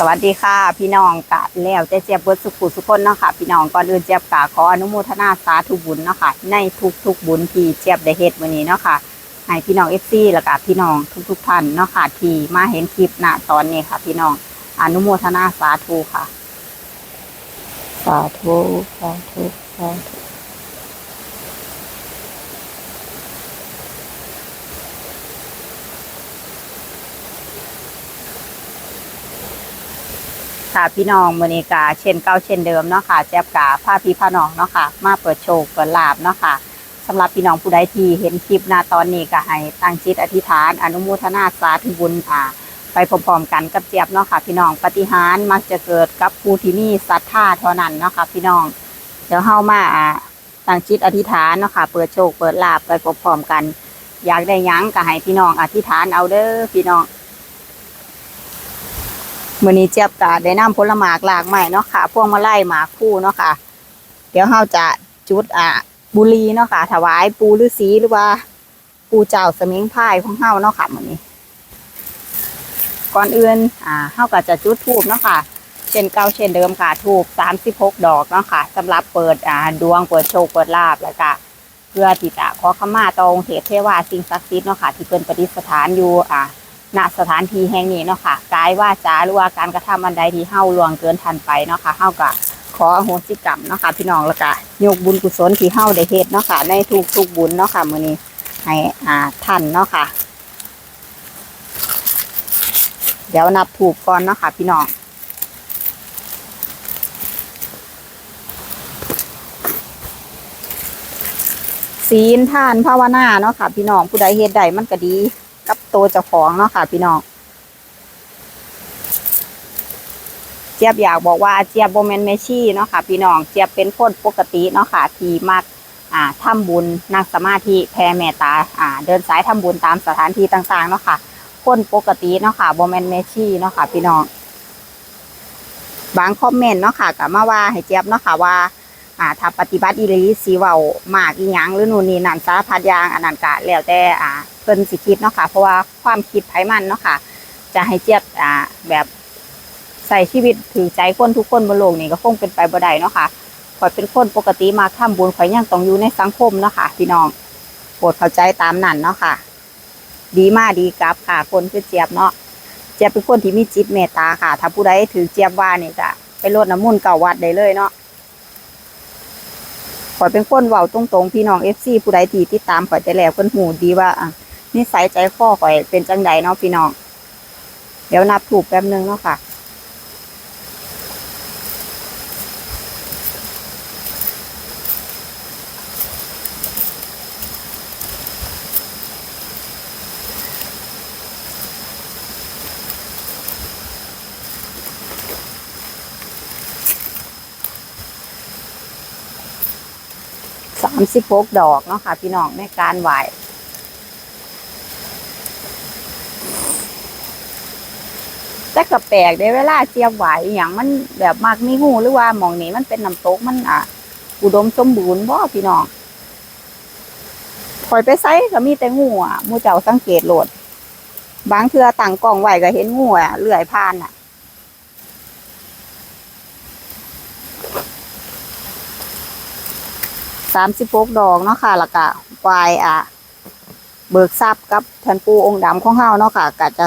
สวัสดีค่ะ พี่น้องกะแล้วเจะเจี๊ยบเบิร์ดสุขุสุคนเนาะค่ะพี่น้องก่อนอื่นเจี๊ยบกะขออนุโมทนาสาธุบุญเนาะค่ะในทุกทุกบุญที่เจี๊ยบได้เฮ็ดวันนี้เนาะค่ะให้พี่น้องเอฟซีแล้วก็พี่น้องทุกทุกท่านเนาะค่ะที่มาเห็นคลิปณตอนนี้ค่ะ พี่น้องอนุโมทนาสาธุค่ะ สาธุสาธุสาธุ ค่ะพี่น้องมือนีกาเช่นเก่าเช่นเดิมเนาะค่ะแจ๊บกาผ้าพี่ผ้าน้องเนาะค่ะ มาเปิดโชว์เปิดลาบเนาะค่ะสำหรับพี่น้องผู้ใดที่เห็นคลิปหน้าตอนนี้ก็ให้ตั้งจิตอธิษฐาน อนุโมทนาสาธุบุญอ่าไปพร้อมๆกันกับเจี๊ยบเนาะค่ะพี่น้องปฏิหารมักจะเกิดกับผู้ที่มีศรัทธาเท่านั้นเนาะค่ะพี่น้อง เดี๋ยวเฮามาอ่าตั้งจิตอธิษฐานเนาะค่ะเปิดโชคเปิดลาบไปพร้อมๆกัน อยากได้หยังก็ให้พี่น้องอธิษฐานเอาเด้อพี่น้อง มื้อนี้เจี๊ยบก็ได้นำผลหมากหลากใหม่เนาะค่ะ พวงมาลัยหมากคู่เนาะค่ะ เดี๋ยวเฮาจะจุดอ่าบุรีเนาะค่ะ ถวายปูฤาษีหรือว่า ปูเจ้าสมิงพายของเฮาเนาะค่ะมื้อนี้ ก่อนอื่นอ่าเฮาก็จะจุดทูบเนาะค่ะ เช่นเก่าเช่นเดิมค่ะทูบ36ดอกเนาะค่ะสำหรับเปิดอ่าดวงเปิดโชคเปิดลาบแล้วก็เพื่อที่จะขอขมาตองค์เทพเทวาสิ่งศักดิ์สิทธิ์เนาะค่ะ ที่เพิ่นประดิษฐานอยู่อ่า ณสถานที่แห่งนี้เนาะค่ะกายว่าจาหรือว่าการกระทำอันใดที่เฮาล่วงเกินทันไปเนาะค่ะเฮาก็ขออโหสิกรรมเนาะค่ะพี่น้องแล้วก็ยกบุญกุศลที่เฮาได้เฮ็ดเนาะค่ะในทุกๆบุญเนาะค่ะมื้อนี้ให้อ่าท่านเนาะค่ะ เดี๋ยวนับถูกก่อนเนาะค่ะพี่น้องศีลท่านภาวนาเนาะค่ะ พี่น้องผู้ใดเฮ็ดใดมันก็ดี ตัวเจ้าของเนาะค่ะ พี่น้องเจี๊ยบอยากบอกว่าเจี๊ยบโบแมนเมชี่เนาะค่ะ พี่น้องเจี๊ยบเป็นคนปกติเนาะค่ะ ที่มักอ่าทำบุญนั่งสมาธิแผ่เมตตาอ่า เดินสายทำบุญตามสถานที่ต่างๆเนาะค่ะ คนปกติเนาะค่ะโบแมนเมชี่เนาะค่ะ พี่น้องบางคอมเมนต์เนาะค่ะกับมาว่าให้เจี๊ยบเนาะค่ะว่า อ่าถ้าปฏิบัติอีหลีสีเว้ามากอีหยังหรือนู่นนี่นั่นสารพัดอย่างอันนั้นก็แล้วแต่อ่าเพิ่นสิคิดเนาะค่ะ เพราะว่าความคิดไผมันเนาะค่ะ จะให้เจี๊ยบอ่าแบบใส่ชีวิตถือใจคนทุกคนบนโลกนี้ก็คงเป็นไปบ่ได้เนาะค่ะข่อยเป็นคนปกติมาทำบุญข่อยยังต้องอยู่ในสังคมเนาะค่ะพี่น้องโปรดเข้าใจตามนั้นเนาะค่ะ ดีมากดีกับค่ะคนคือเจี๊ยบเนาะเจี๊ยบเป็นคนที่มีจิตเมตตาค่ะ ถ้าผู้ใดถือเจี๊ยบว่านี่ก็ไปรดน้ำมุนเก่าวัดได้เลยเนาะ ข่อยเป็นคนเว้าตรงๆพี่น้องเอฟซีผู้ใดที่ติดตามข่อยแต่แล้วเพิ่นหูดีว่าอะนิสัยใจคอข่อยเป็นจังใดเนาะพี่น้อง เดี๋ยวนับถูกแป๊บนึงเนาะค่ะามสิบหกดอกเนาะค่ะ พี่น้องในการไหวแต่กระแปลกได้เวลาเจียบไหวอย่างมันแบบมากมีงูหรือว่าหมองนี้มันเป็นน้ำตกมันอะ อุดมสมบูรณ์บ่พี่น้องคอยไปไซก็มีแต่งูอะมูเจ้าสังเกตโหลด บางเทือตั้งกล้องไหวก็เห็นงูอะเลื่อยผ่านอะ สามสิบหกดอกเนาะค่ะแล้วก็ปลายอะ เบิกทรัพย์กับท่านปูองค์ดำของเฮาเนาะค่ะก็จะ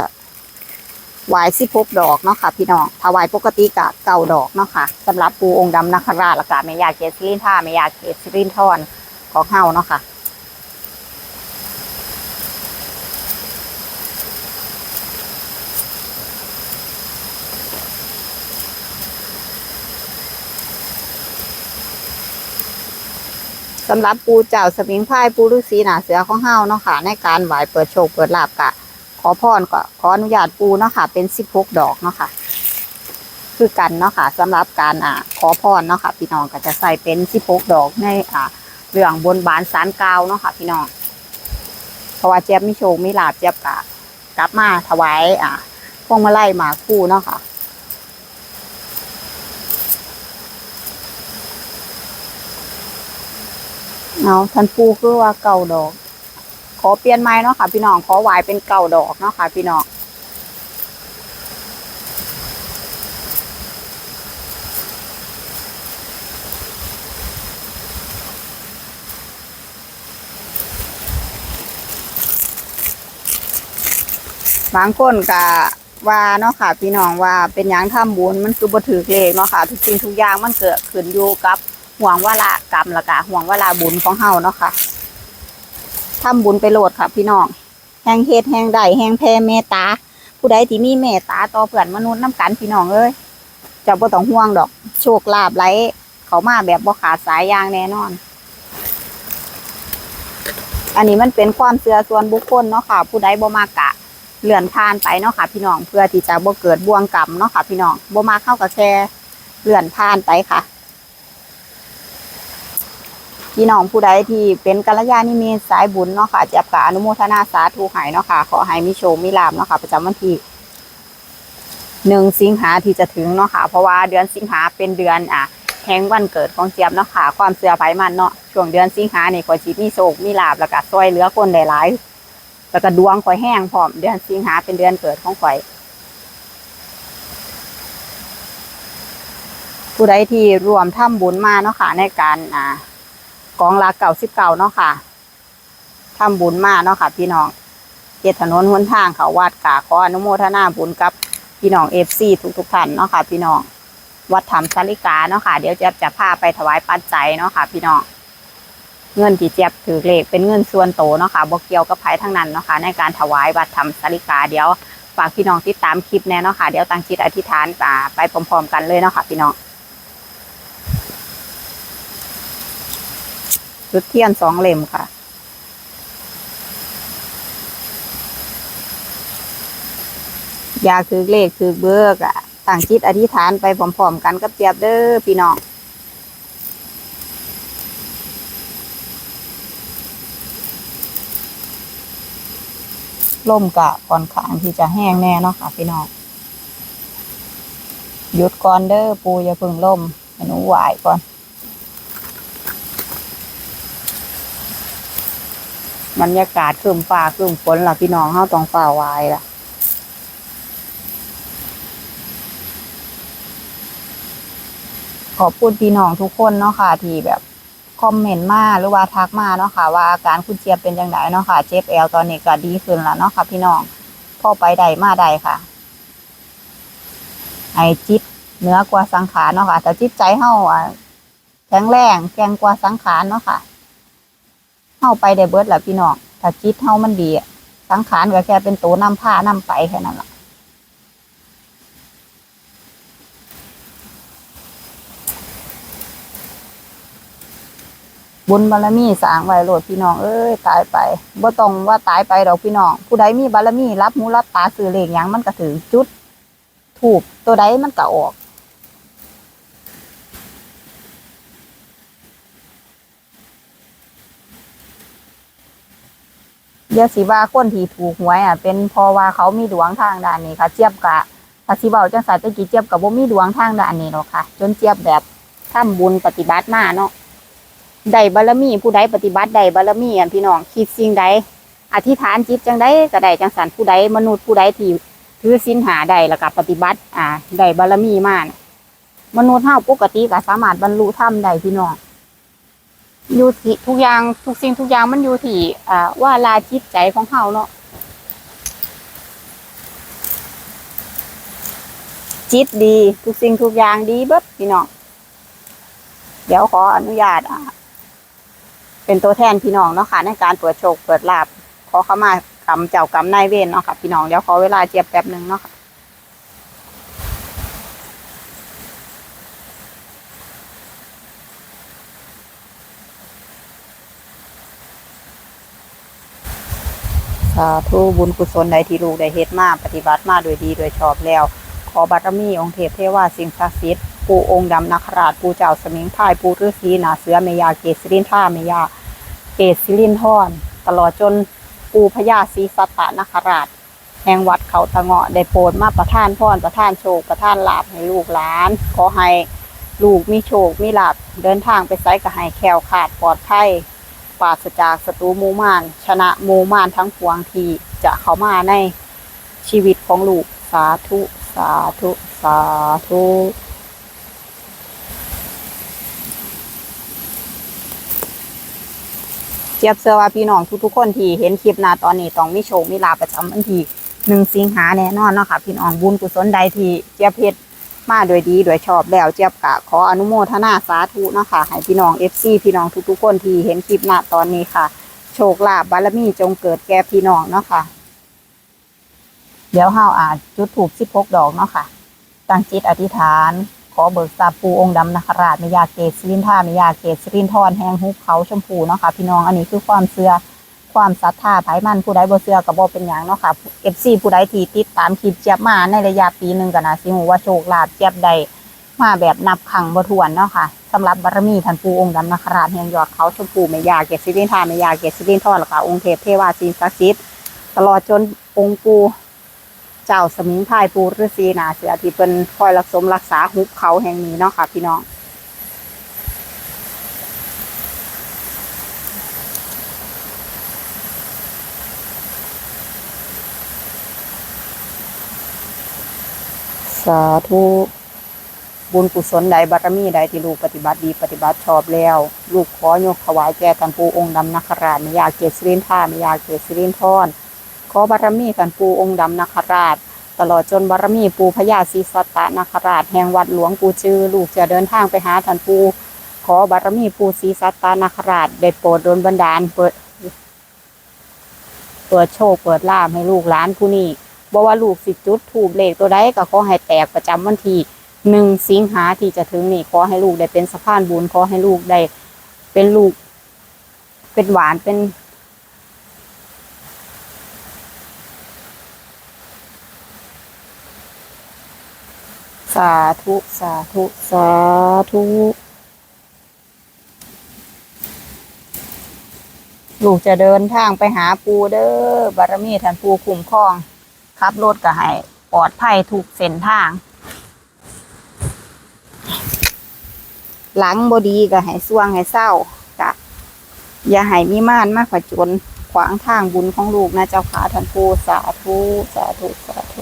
ไหวสิบหกดอกเนาะค่ะ พี่น้องถวายปกติกะเก่าดอกเนาะค่ะสำหรับปูองค์ดำนาคราชแล้วก็แม่ยาเกศรินท่าแม่ยาเกศรินทอนของเฮาเนาะค่ะ สำหรับปูเจ้าสมิงพายปูฤาษีหนาเสือของเฮาเนาะค่ะ ในการไหวเปิดโชคเปิดลาบกะ ขอพรก็ขออนุญาตปูเนาะค่ะ เป็นสิบหกดอกเนาะค่ะ คือกันเนาะค่ะสำหรับการอ่าขอพรเนาะค่ะพี่น้องก็จะใส่เป็นสิบหกดอกในอ่าเรื่องบนบานสารกาวเนาะค่ะ พี่น้องเพราะว่าเจี๊ยบมีโชคมีลาบเจี๊ยบกะ กลับมาถวายอ่าพวงมาลัยหมาคู่เนาะค่ะ เอาทันปูคือว่าเก่าดอก ขอเปลี่ยนไม้เนาะค่ะ พี่น้องขอวายเป็นเก่าดอกเนาะค่ะ พี่น้องบางคนกะว่าเนาะค่ะ พี่น้องว่าเป็นยางทำบุญมันคือบ่ถือเลขเนาะค่ะ ทุกสิ่งทุกอย่างมันเกิดขึ้นอยู่กับ ห่วงเวลากรรมละกะห่วงเวลาบุญของเฮาเนาะค่ะทำบุญไปโหลดค่ะ พี่น้องแห่งเฮ็ดแห่งใดแห่งแผ่เมตตา ผู้ใดที่มีเมตตาต่อเพื่อนมนุษย์น้ำกันพี่น้องเอ้ยจะบ่ต้องห่วงดอก โชคลาภไหลเขามาแบบบ่ขาดสายยางแน่นอน อันนี้มันเป็นความเชื่อส่วนบุคคลเนาะค่ะ ผู้ใดบ่มากะเลื่อนผ่านไปเนาะค่ะ พี่น้องเพื่อที่จะบ่เกิดบ่วงกรรมเนาะค่ะ พี่น้องบ่มาเข้ากับแชร์เลื่อนผ่านไปค่ะ พี่น้องผู้ใดที่เป็นกัลยาณมิตรสายบุญเนาะค่ะจับกะอนุโมทนาสาธุให้เนาะค่ะ ขอให้มีโชคมีลาภเนาะค่ะ ประจำวันที่หนึ่งสิงหาที่จะถึงเนาะค่ะ เพราะว่าเดือนสิงหาเป็นเดือนอะแห่งวันเกิดของเจี๊ยบเนาะค่ะ ความเสื่อไผมันเนาะช่วงเดือนสิงหาเนี่ก็สิมีโชคมีลาภแล้วก็ช่วยเหลือคนหลายแล้วก็ดวงข่อยแห้งพร้อมเดือนสิงหาเป็นเดือนเกิดของข่อย ผู้ใดที่รวมทำบุญมาเนาะค่ะในการอ่า กองลาเก่าสิบเก่าเนาะค่ะทำบุญมาเนาะค่ะ พี่น้องเจดถนนหนทางเขาวัดกาขออนุโมทนาบุญกับพี่น้องเอฟซีทุกๆท่านเนาะค่ะ พี่น้อง วัดธรรมสาริกาเนาะค่ะ เดี๋ยวจะจะพาไปถวายปัจจัยเนาะค่ะ พี่น้อง เงินที่เจี๊ยบถือเลขเป็นเงินส่วนโตวเนาะค่ะบ่เกี่ยวกับไผทั้งนั้นเนาะค่ะ ในการถวายวัดธรรมสาริกาเดี๋ยวฝากพี่น้องติดตามคลิปแน่เนาะค่ะ เดี๋ยวตั้งจิตอธิษฐานอ่าไปพร้อมๆกันเลยเนาะค่ะ พี่น้อง จุดเทียนสองเล่มค่ะ อยากถือเลขถือเบิกอะตั้งจิตอธิษฐานไปพร้อมๆกันกับเจี๊ยบเด้อพี่น้องล่มกะก่อนขางที่จะแห้งแน่เนาะค่ะ พี่น้องหยุดก่อนเด้อปูอย่าพึ่งล่มหนูไหวก่อน บรรยากาศครึมฟ้าครึมฝนล่ะพี่น้องเฮาต้องฟ้าวายล่ะขอบคุณพี่น้องทุกคนเนาะค่ะที่แบบคอมเมนต์มาหรือว่าทักมาเนาะค่ะ ว่าอาการคุณเจี๊ยบเป็นยังไงเนาะค่ะ เจ็บแอลตอนนี้ก็ดีขึ้นแล้วเนาะค่ะ พี่น้องพ่อไปใดมาใดค่ะ ไอจิตเนื้อกว่าสังขารเนาะค่ะแต่จิตใจเฮาอะแข็งแรงแกร่งกว่าสังขารเนาะค่ะ เฮาไปได้เบิดแหละพี่น้องถ้าจิตเฮามันดีอะสังขารก็แค่เป็นตัวนำผ้านำไปแค่นั้นแหละบุญบารมีสร้างไว้โลดพี่น้องเอ้ยตายไปบ่ต้องว่าตายไปดอกพี่น้อง ผู้ใดมีบารมีรับหูรับตาสื่อเลขยังมันก็ถือจุด ถูกตัวใดมันก็ออก เดี๋ยวสิว่าคนที่ถูกหวยอะเป็นเพราะว่าเขามีดวงทางด้านนี้ค่ะ เจี๊ยบกะถ้าสิเว้าจังสันตะกี้เจี๊ยบกับบ่มีดวงทางด้านนี้หรอกค่ะ จนเจี๊ยบแบบทำบุญปฏิบัติมาเนาะได้บารมีผู้ใดปฏิบัติได้บารมีอันพี่น้องคิดสิ่งใดอธิษฐานจิตจังใดก็ได้จังสันผู้ใดมนุษย์ผู้ใดที่ถือศีลหาได้แล้วก็ปฏิบัติ อ่าได้บารมีมาน่ะมนุษย์เฮาปกติก็สามารถบรรลุธรรมได้พี่น้อง อยู่ที่ทุกอย่างทุกสิ่งทุกอย่างมันอยู่ที่อ่าว่าลาจิตใจของเฮาเนาะจิตดี ทุกสิ่งทุกอย่างดีเบิดพี่น้องเดี๋ยวขออนุญาตอ่าเป็นตัวแทนพี่น้องเนาะค่ะในการเปิดโชคเปิดลาบขอเข้ามากรรมเจ้ากรรมนายเวรเนาะค่ะพี่น้องเดี๋ยวขอเวลาเจียบแป๊บหนึ่งเนาะค่ะาธุบุญกุศลใดที่ลูกได้เฮ็ดมาปฏิบัติมาโดยดีโดยชอบแล้ว ขอบารมีองค์เทพเทวาสิ่งศักดิ์สิทธิ์ปู่องค์ดำนาคราชปู่เจ้าสมิงพายปู่ฤาษีนาเสือเมยาเกศรินท่าเมยาเกศสิรินทรตลอดจนปู่พญาศรีสัตตนคราช แห่งวัดเขาตะเงาะได้โปรดมาประทานพรประทานโชคประทานลาภให้ลูกหลาน ขอให้ลูกมีโชคมีลาภเดินทางไปไสก็ให้แคล้วขาดปลอดภัย ปราศจากศัตรูมูมาน ชนะมูมานทั้งปวงที่จะเข้ามาในชีวิตของลูก สาธุ สาธุ สาธุเจียบเชื่อว่าพี่น้องทุกๆคนที่เห็นคลิปนาตอนนี้ต้องมีโชคมีลาประจำวันที่หนึ่งสิงหาแน่นอนเนาะค่ะพี่น้องบุญกุศลใดที่เจียบเพชร มาโดยดีโดยชอบแล้วเจี๊ยบกะขออนุโมทนาสาธุเนาะค่ะให้พี่น้องเอฟซีพี่น้องทุกๆคนที่เห็นคลิปหน้าตอนนี้ค่ะ โชคลาภบารมีจงเกิดแก่พี่น้องเนาะค่ะ เดี๋ยวเฮาอาจจุดถูกสิบหกดอกเนาะค่ะ ตั้งจิตอธิษฐาน ขอเบิกทรัพย์ปูองค์ดำนาคราชมยาเกศสิรินท่ามยาเกศสิรินทรแห่งหุบเขาชมพูเนาะค่ะ พี่น้องอันนี้คือความเชื่อ ความศรัทธาไผมันผู้ใดบ่เชื่อก็บ่เป็นหยังเนาะค่ะ FC ผู้ใดที่ติดตามคลิปเจี๊ยบมาในระยะปีหนึ่งก็น่าสิฮู้ว่าโชคลาภเจี๊ยบได้มาแบบนับครั้งบ่ถ้วนเนาะค่ะสำหรับบารมีท่านปู่องค์ดำนคราชแห่งยอดเขาชมพูแม่ยาเกศสิรินทาแม่ยาเกศสิรินทรแล้วก็องค์เทพเทวาสิ่งศักดิ์สิทธิ์ตลอดจนองค์ปู่เจ้าสมิงพรายปูฤาษีนาเสือที่เป็นคอยรักสมรักษาหุบเขาแห่งนี้เนาะค่ะพี่น้อง สาธุบุญกุศลใดบารมีใดที่ลูกปฏิบัติดีปฏิบัติชอบแล้ว ลูกขอยกถวายแก่กันปูองค์ดำนาคราชมยาเกศรินท่ามยาเกศรินทรขอบารมีกันปูองค์ดำนาคราช ตลอดจนบารมีปูพญาศรีสัตตนาคราชแห่งวัดหลวงปูจือลูกจะเดินทางไปหาท่านปูขอบารมีปูศรีสัตตนาคราชได้โปรดโดนบันดาลเปิดเปิดโชคเปิดลาภให้ลูกหลานผู้นี้ บอกว่าลูกสิจุดถูกเลขตัวใดก็ขอให้แตกประจำวันที่หนึ่งสิงหาที่จะถึงนี่ขอให้ลูกได้เป็นสะพานบุญขอให้ลูกได้เป็นลูก เป็นหวานเป็น สาธุสาธุสาธุลูกจะเดินทางไปหาปูเด้อบารมีท่านปูคุ้มครอง ขับรถก็ให้ปลอดภัยถูกเส้นทาง หลังบดีก็ให้ส่วงให้เศร้ากะอย่าให้มีม่านมากผจญขวางทางบุญของลูกนะเจ้าขาท่านผู้สาธุสาธุสาธุ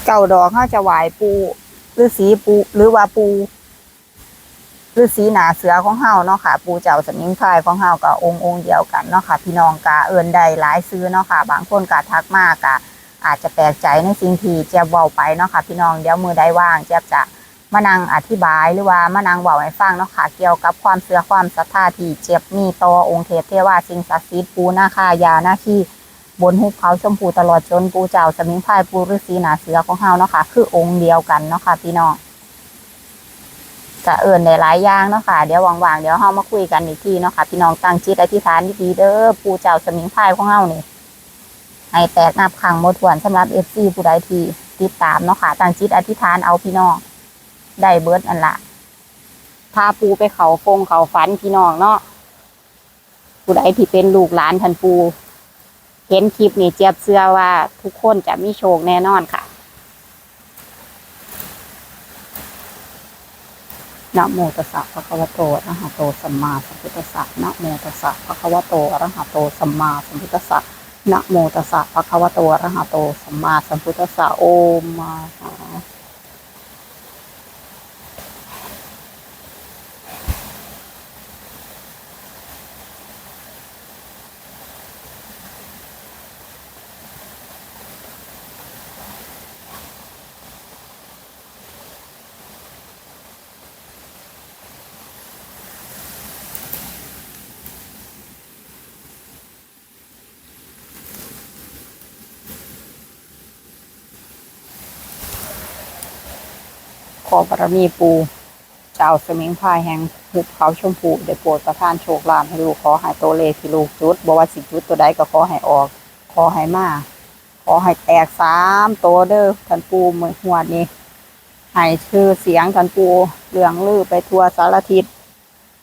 เก่าดอกเขาจะไหวปูหรือสีปูหรือว่าปูหรือสีหนาเสือของเฮาเนาะค่ะ ปูเจ้าสมิงพายของเฮากับองค์องค์เดียวกันเนาะค่ะ พี่น้องกาเอินใดหลายซื้อเนาะค่ะ บางคนกาทักมากกะอาจจะแปลกใจในสิ่งที่เจี๊ยบเว้าไปเนาะค่ะ พี่น้องเดี๋ยวมือใดว่างเจี๊ยบจะมานั่งอธิบายหรือว่ามานั่งเว้าให้ฟังเนาะค่ะ เกี่ยวกับความเชื่อความศรัทธาที่เจี๊ยบมีต่อองค์เทพเทวาสิ่งศักดิ์สิทธิ์ปูนาคายาหน้าที่ บนหุบเขาชมพูตลอดจนปูเจ้าสมิงพายปูฤาษีหนาเสือของเฮาเนาะค่ะ คือองค์เดียวกันเนาะค่ะพี่น้องจะเอิ่นได้หลายอย่างเนาะค่ะเดี๋ยวว่างๆเดี๋ยวเฮามาคุยกันอีกทีเนาะค่ะพี่น้องตั้งจิตอธิษฐานดีๆเด้อปูเจ้าสมิงพายของเฮานี่ให้แตกนับขังหมดถวนสำหรับเอฟซีผู้ใดทีติดตามเนาะค่ะตั้งจิตอธิษฐานเอาพี่น้องได้เบิร์ดอันละพาปูไปเขาฟงเขาฝันพี่น้องเนาะผู้ใดที่เป็นลูกหลานท่านปู เห็นคลิปนี้เจี๊ยบเสื้อว่าทุกคนจะมีโชคแน่นอนค่ะนะโมตัสสะภะคะวะโตอะระหะโตสัมมาสัมพุทธัสสะนะโมตัสสะภะคะวะโตอะระหะโตสัมมาสัมพุทธัสสะนะโมตัสสะภะคะวะโตอะระหะโตสัมมาสัมพุทธัสสะโอมมาหา ขอบารมีปูเจ้าสมิงพายแห่งหุบเขาชมพูได้โปรดประทานโชคลาภให้ลูกขอให้ตัวเลขที่ลูกจุดบอกว่าสิจุดตัวใดก็ขอให้ออก ขอให้มาขอให้แตกสามตัวเด้อท่านปูมือหัวนี้ให้ชื่อเสียงท่านปูเรื่องลือไปทั่วสารทิศ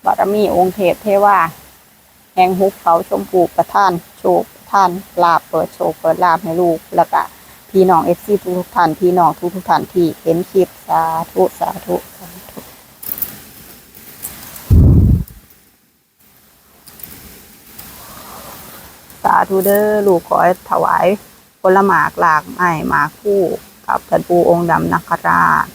บารมีองค์เทพเทว่า แห่งหุบเขาชมพูประทานโชคท่านลาบเปิดโชคเปิดลาบให้ลูกแล้วก็ พี่น้องเอฟซีทุกๆท่านพี่น้องทุกๆท่านที่เห็นคลิปสาธุสาธุสาธุสาธุเด้อลูกขอถวายผลหมากหลากไม้หมากคู่กับท่านปูองค์ดำนักราช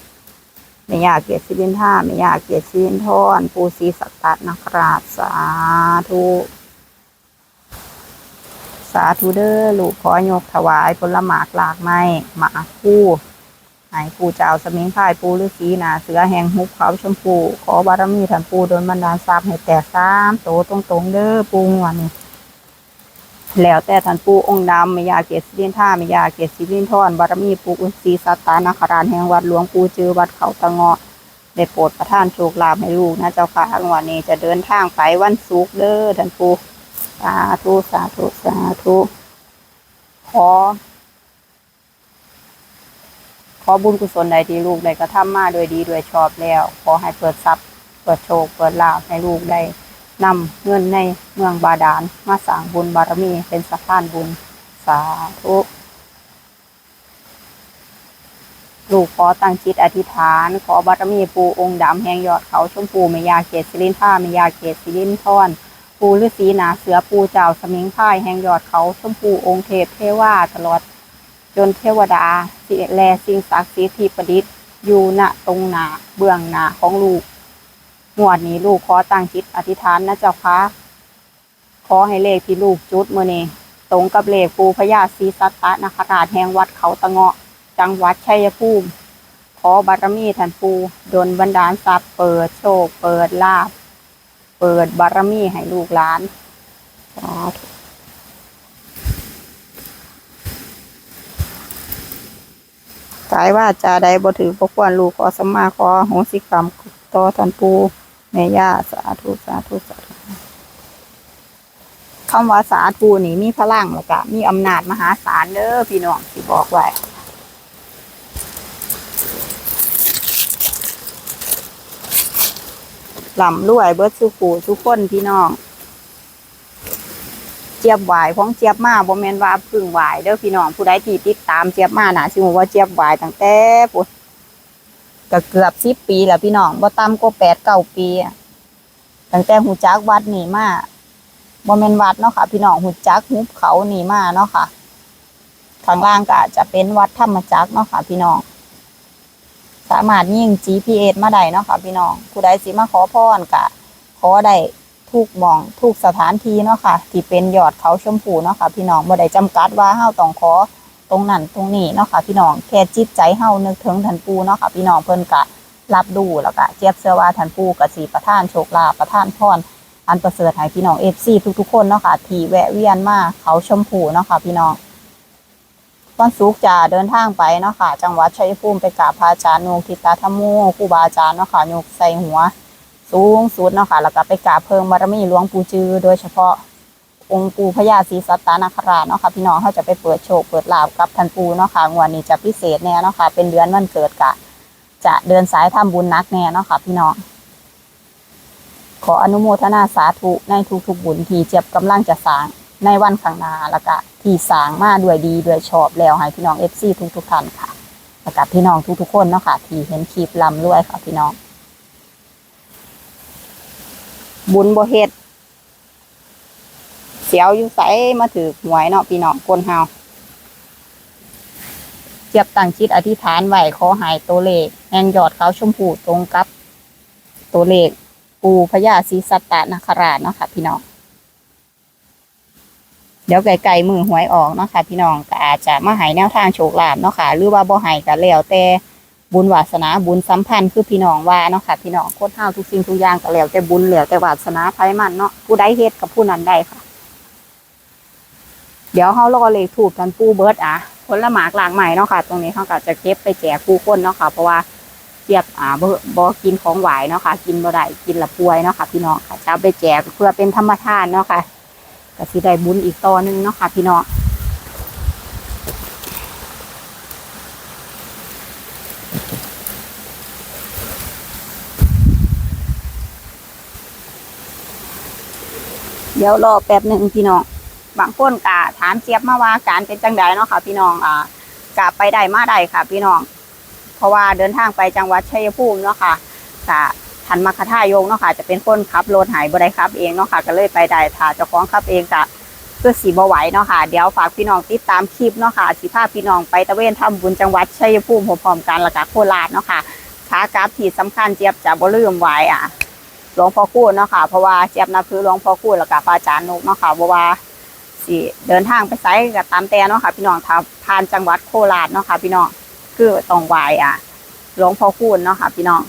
แม่ย่าเกียรติศิรินท่าแม่ย่าเกียรติศิรินทรปูศรีสัตตนคราชสาธุ สาธุเด้อลูกขอยกถวายผลหมากหลากไม้หมากคู่ให้ปู่เจ้าสมิงพายปูฤาษีนาเสือแห่งหุบเขาชมพูขอบารมีท่านปูโดนบันดาลทรัพย์ให้แตกสามโตตรงๆเด้อปูงวนนี่แล้วแต่ท่านปูองค์ดำมยาเกศสิรินท่ามยาเกศสิรินทรบารมีปูอุศีสัตตานาคารานแห่งวัดหลวงปูจือวัดเขาตะเงาะได้โปรดประทานโชคลาภให้ลูกนะเจ้าค่ะวันนี้จะเดินทางไปวันศุกร์เด้อท่านปูาธุสาธุสาธุขอ ขอบุญกุศลใดที่ลูกได้กระทำมาโดยดีโดยชอบแล้ว ขอให้เปิดทรัพย์ เปิดโชค เปิดลาภให้ลูกได้นำเงินในเมืองบาดาลมาสร้างบุญบารมีเป็นสะพานบุญสาธุลูกขอตั้งจิตอธิษฐาน ขอบารมีปูองค์ดำแห่งยอดเขาชมพูเมยาเกศสิรินท่าเมยาเกศสิรินทร ปูฤาษีนาเสือปูเจ้าสมิงพรายแห่งยอดเขาชมพูองค์เทพเทวาตลอด จนเทวดาสิแลสิ่งศักดิ์สิทธิ์ที่ประดิษฐ์อยู่ณตรงหนาเบื้องหนาของลูกงวดนี้ลูกขอตั้งจิตอธิษฐานนะเจ้าค่ะขอให้เลขที่ลูกจุดเมื่อนี้ตรงกับเลขปูพญาศรีสัตตนคราชแห่งวัดเขาตะเงาะ จังหวัดชัยภูมิขอบารมีท่านปูดลบันดาลทรัพย์เปิดโชค เปิดลาภ เปิดบารมีให้ลูกหลานสาธุกายว่าจะได้บ่ถือบ่ควรลูกขอสมมาขอโหสิกรรมต่อท่านปูแม่ย่าสาธุสาธุสาธุคำว่าสาธุนี่มีพลังแล้วก็มีอำนาจมหาศาลเด้อพี่น้องที่บอกไว้ ลำรวยเบิดสุขูทุกคนพี่น้อง เจี๊ยบหวายของเจี๊ยบมาบ่แมนว่าพึ่งหวายเด้อพี่น้องผู้ใดที่ติดตามเจี๊ยบมาหน่ะสิฮู้ว่าเจี๊ยบหวายตั้งแต่ปุ๊ก็เกือบ10ปีแล้วพี่น้องบ่ต่ำกว่า8 9ปีอะตั้งแต่หูจักวัดนี่มาบ่แมนวัดเนาะค่ะ พี่น้องหูจักหุบเขานี่มาเนาะค่ะข้างล่างก็จะเป็นวัดธรรมจักเนาะค่ะ พี่น้อง สามารถยิง GPS มาได้เนาะค่ะพี่น้องผู้ใดสิมาขอพรกะขอได้ทุกหมองทุกสถานที่เนาะค่ะที่เป็นยอดเขาชมพูเนาะค่ะพี่น้องบ่ได้จำกัดว่าเฮาต้องขอตรงนั้นตรงนี้เนาะค่ะพี่น้องแค่จิตใจเฮานึกถึงท่านปูเนาะค่ะพี่น้องเพิ่นกะรับดูแล้วก็เจี๊ยบเชื่อว่าท่านปูก็สิประทานโชคลาประทานพรอันประเสริฐให้พี่น้อง FC ทุกๆคนเนาะค่ะที่แวะเวียนมาเขาชมพูเนาะค่ะพี่น้อง วันศุกร์จะเดินทางไปเนาะค่ะ จังหวัดชัยภูมิไปกราบพระอาจารย์โนกทิตาธรรมโมครูบาอาจารย์เนาะค่ะโยกใส่หัว สูงสุดเนาะค่ะ แล้วก็ไปกราบเพิงบารมีหลวงปู่จือ โดยเฉพาะองค์ปู่พญาศรีสัตตนาคราชเนาะค่ะพี่น้องเขาจะไปเปิดโชคเปิดลาบกับท่านปู่เนาะค่ะงวดนี้จะพิเศษแน่เนาะค่ะ เป็นเดือนวันเกิดกะ จะเดินสายทำบุญนักแน่เนาะค่ะพี่น้องขออนุโมทนาสาธุในทุกๆบุญที่เจ็บกำลังจะสร้างในวันข้างหน้าแล้วก็ ที่สร้างมาด้วยดีด้วยชอบแล้วให้พี่น้องเอฟซีทุกทุกท่านค่ะแล้วก็พี่น้องทุกๆคนเนาะค่ะ ที่เห็นคลิปลำรวยค่ะพี่น้อง บุญบ่เฮ็ดเสียวอยู่ใสมาถือหวยเนาะพี่น้องคนเฮาเจียบตั้งจิตอธิษฐานไหวขอหายตัวเลขแห่งยอดเขาชมพูตรงกับ ตัวเลขปูพญาศรีสัตตนคราชเนาะค่ะพี่น้อง เดี๋ยวไก่ๆมือหวยออกเนาะค่ะ พี่น้องก็อาจจะมาหายแนวทางโชคลาภเนาะค่ะ หรือว่าบ่หายก็แล้วแต่บุญวาสนาบุญสัมพันธ์คือพี่น้องว่าเนาะค่ะ พี่น้องโคตรเฮาทุกสิ่งทุกอย่างก็แล้วแต่บุญแล้วแต่วาสนาไผมันเนาะผู้ใดเฮ็ดกับผู้นั้นได้ค่ะ เดี๋ยวเฮารอเลขถูกกันปูเบิร์ดอะผละหมากหลากใหม่เนาะค่ะ ตรงนี้เขาก็จะเก็บไปแจกผู้คนเนาะค่ะ เพราะว่าเจียบอ่าบ่บ่กินของหวายเนาะค่ะ กินบ่ได้กินละป่วยเนาะค่ะ พี่น้องค่ะจะเอาไปแจกเพื่อเป็นธรรมทานเนาะค่ะ ก็สิได้บุญอีกต่อหนึงเนาะค่ะ พี่น้องเดี๋ยวรอแป๊บหนึ่งพี่น้อง บางคนกะถามเจี๊ยบมาว่าการเป็นจังใดเนาะค่ะ พี่น้องอ่ากะไปได้มาได้ค่ะ พี่น้อง เพราะว่าเดินทางไปจังหวัดชัยภูมิเนาะค่ะกะ ทันมาคทายงเนาะค่ะจะเป็นคนขับรถหายบ่ได้ขับเองเนาะค่ะก็เลยไปได้ถ้าเจ้าของขับเองกะคือสีบไหวเนาะค่ะเดี๋ยวฝากพี่น้องติดตามคลิปเนาะค่ะสิพาพี่น้องไปตะเวนทำบุญจังหวัดชัยภูมิพร้อมๆกันล้วก็โคราชเนาะค่ะขากราฟที่สำคัญเจี๊ยบจะบ่ลืมไหวอะหลวงพ่อคูณเนาะค่ะเพราะว่าเจี๊ยบนับถือหลวงพ่อคูณแล้วก็พระอาจารย์นุกเนาะค่ะเพราะว่าสิเดินทางไปไสก็ตามแต่เนาะค่ะ พี่น้องถ้าผ่านจังหวัดโคราชเนาะค่ะ พี่น้องคือต้องไหวอะหลวงพ่อคูณเนาะค่ะ พี่น้อง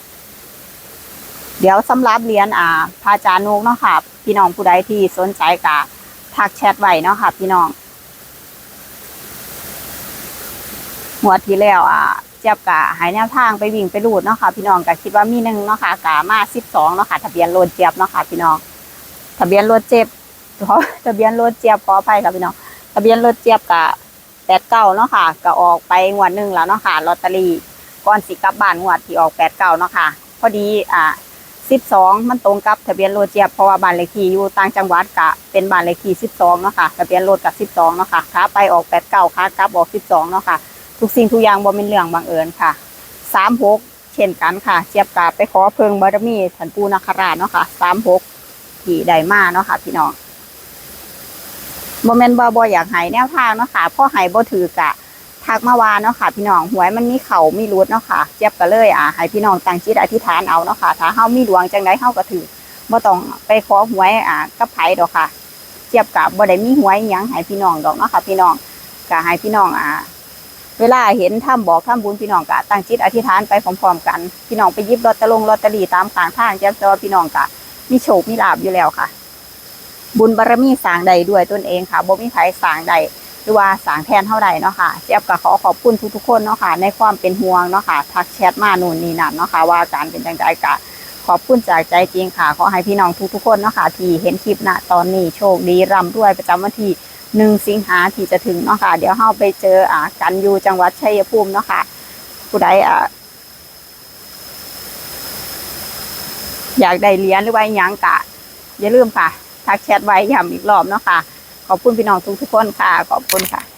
เดี๋ยวสำหรับเรียนอ่าพระอาจารย์นุกเนาะค่ะ พี่น้องผู้ใดที่สนใจก็ทักแชทไว้เนาะค่ะ พี่น้องหัวที่แล้วอ่าเจี๊ยบกะหายแนวทางไปวิ่งไปรูดเนาะค่ะ พี่น้องก็คิดว่ามีหนึ่งเนาะค่ะกะมาสิบสองเนาะค่ะ ทะเบียนรถเจี๊ยบเนาะค่ะ พี่น้อง ทะเบียนรถเจ็บขอทะเบียนรถเจี๊ยบขออภัยค่ะพี่น้องทะเบียนรถเจี๊ยบกะแปดเก้าเนาะค่ะก็ออกไปงวดหนึ่งแล้วเนาะค่ะลอตเตอรี่ก่อนสิกลับบ้านงวดที่ออกแปดเก้าเนาะค่ะ พอดีอ่า สิบสองมันตรงกับทะเบียนรถเจี๊ยบเพราะว่าบ้านเลขที่อยู่ต่างจังหวัดกะเป็นบ้านเลขที่สิบสองเนาะค่ะทะเบียนรถกับสิบสองเนาะค่ะขาไปออกแปดเก้าขากลับออกสิบสองเนาะค่ะ ทุกสิ่งทุกอย่างบ่เป็นเรื่องบังเอิญค่ะสามหกเช่นกันค่ะ เจี๊ยบกาไปขอเพิงบารมีท่านปูนาคราชเนาะค่ะสามหกที่ได้มาเนาะค่ะ พี่น้องโมเมนต์บ่บ่อยากให้แนวทางเนาะค่ะพ่อให้บ่ถือกะ ทักมาวาเนาะค่ะ พี่น้องหวยมันมีเข่ามีรุดเนาะค่ะเจี๊ยบก็เลยอ่าให้พี่น้องตั้งจิตอธิษฐานเอาเนาะค่ะถ้าเฮามีดวงจังไดเฮาก็ถือบ่ต้องไปขอหวยอ่ากับไผดอกค่ะ เจี๊ยบกะบ่ได้มีหวยหยังให้พี่น้องดอกเนาะค่ะ พี่น้องก็ให้พี่น้องอ่าเวลาเห็นทำบอกทำบุญพี่น้องกะตั้งจิตอธิษฐานไปพร้อมๆกัน พี่น้องไปยิบลอตเตอรี่ลอตเตอรี่ตามข้างทางแจ้งว่าพี่น้องกะมีโชคมีลาบอยู่แล้วค่ะ บุญบารมีสร้างใดด้วยตนเองค่ะบ่มีใครสร้างใด หรือว่าสางแทนเท่าใดเนาะค่ะเจี๊ยบก็ขอขอบคุณทุกๆคนเนาะค่ะในความเป็นห่วงเนาะค่ะทักแชทมานู่นนี่นั่นเนาะค่ะว่าการเป็นจังไดกะขอบคุณจากใจจริงค่ะ ขอให้พี่น้องทุกๆคนเนาะค่ะที่เห็นคลิปณตอนนี้โชคดีร่ำรวยประจำวันที่หนึ่งสิงหาที่จะถึงเนาะค่ะ เดี๋ยวเราไปเจออ่ากันอยู่จังหวัดชัยภูมิเนาะค่ะผู้ใดอ่าอยากได้เหรียญหรือว่ายังกะ อย่าลืมค่ะ ทักแชทไว้ย้ำอีกรอบเนาะค่ะ ขอบคุณพี่น้องทุกทุกคนค่ะ ขอบคุณค่ะ